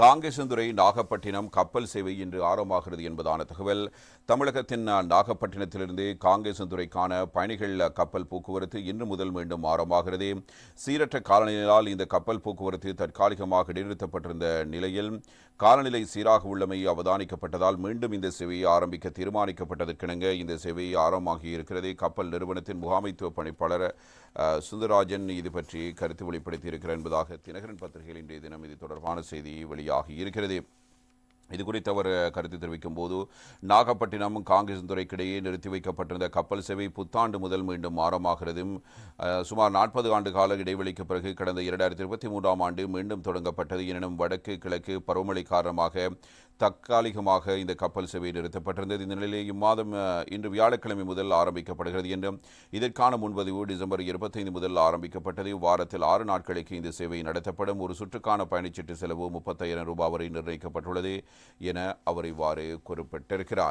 காங்கேசந்துறை நாகப்பட்டினம் கப்பல் சேவை இன்று ஆரம்பமாகிறது என்பதான தகவல். தமிழகத்தின் நாகப்பட்டினத்திலிருந்து காங்கேசந்துறைக்கான பயணிகள் கப்பல் போக்குவரத்து இன்று முதல் மீண்டும் ஆரம்பமாகிறது. சீரற்ற காலநிலையால் இந்த கப்பல் போக்குவரத்து தற்காலிகமாக இடைநிறுத்தப்பட்டிருந்த நிலையில் காலநிலை சீராக உள்ளமை அவதானிக்கப்பட்டதால் மீண்டும் இந்த சேவையை ஆரம்பிக்க தீர்மானிக்கப்பட்டதற்கிணங்க இந்த சேவை ஆரம்பமாகி இருக்கிறது. கப்பல் நிறுவனத்தின் முகாமைத்துவ பணிப்பாளர் சுந்தரராஜன் இது பற்றி கருத்து வெளிப்படுத்தியிருக்கிறார் என்பதாக தினகரன் பத்திரிகையில் இன்றைய தினம் இது தொடர்பான செய்தி வெளியாகி இருக்கிறது. இது குறித்து அவர் கருத்து தெரிவிக்கும் போது நாகப்பட்டினம் காங்கிரஸ் துறைக்கிடையே நிறுத்தி வைக்கப்பட்டிருந்த கப்பல் சேவை புத்தாண்டு முதல் மீண்டும் ஆரம்பமாகிறது. சுமார் நாற்பது ஆண்டு கால இடைவெளிக்கு பிறகு கடந்த இரண்டாயிரத்தி இருபத்தி மூன்றாம் ஆண்டு மீண்டும் தொடங்கப்பட்டது. எனினும் வடக்கு கிழக்கு பருவமழை காரணமாக தற்காலிகமாக இந்த கப்பல் சேவை நிறுத்தப்பட்டிருந்தது. இந்த நிலையில் இம்மாதம் இன்று வியாழக்கிழமை முதல் ஆரம்பிக்கப்படுகிறது என்றும் இதற்கான முன்பதிவு டிசம்பர் இருபத்தைந்து முதல் ஆரம்பிக்கப்பட்டது. வாரத்தில் ஆறு நாட்களுக்கு இந்த சேவை நடத்தப்படும். ஒரு சுற்றுக்கான பயணச்சீட்டு செலவு முப்பத்தாயிரம் ரூபாய் வரை நிர்ணயிக்கப்பட்டுள்ளது என அவர் இவ்வாறு குறிப்பிட்டிருக்கிறார்.